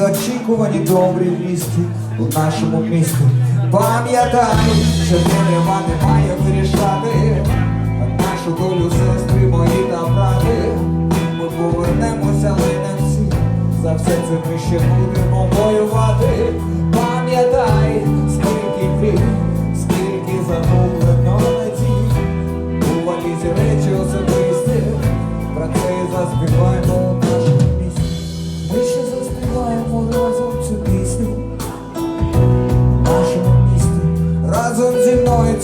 очікувані добрі вісті у нашому місті. Пам'ятай, що дерева не має вирішати нашу долю сестри мої та брати. Ми повернемося, але не всі. За все це ми ще будемо воювати. Пам'ятай, скільки мрій,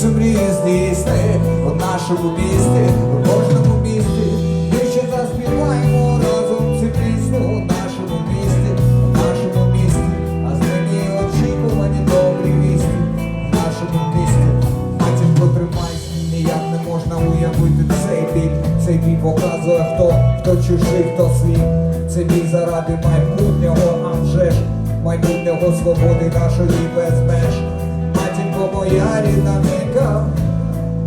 цю мрію здійсни у нашому місті, у кожному місті. Ми ще заспіваємо разом цю пісню у нашому місті, у нашому місті. А з ними очікувані добрі вісті у нашому місті. Матінко, тримайся, ніяк не можна уявити цей бій. Цей бій показує хто, хто чужий, хто свій. Це бій заради майбутнього, а вже ж майбутнього свободи нашої без меж. Матінко моя рідна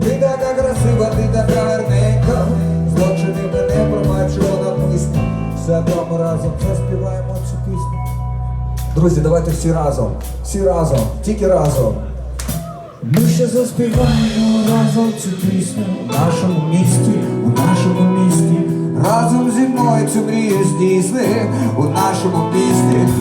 ти така красива, ти така гарненька. Злочини мене пробачила навмисно. Все ми разом заспіваємо цю пісню. Друзі, давайте всі разом, всі разом, тільки разом. Ми ще заспіваємо разом цю пісню у нашому місті, у нашому місті. Разом зі мною цю мрію здійсни у нашому місті.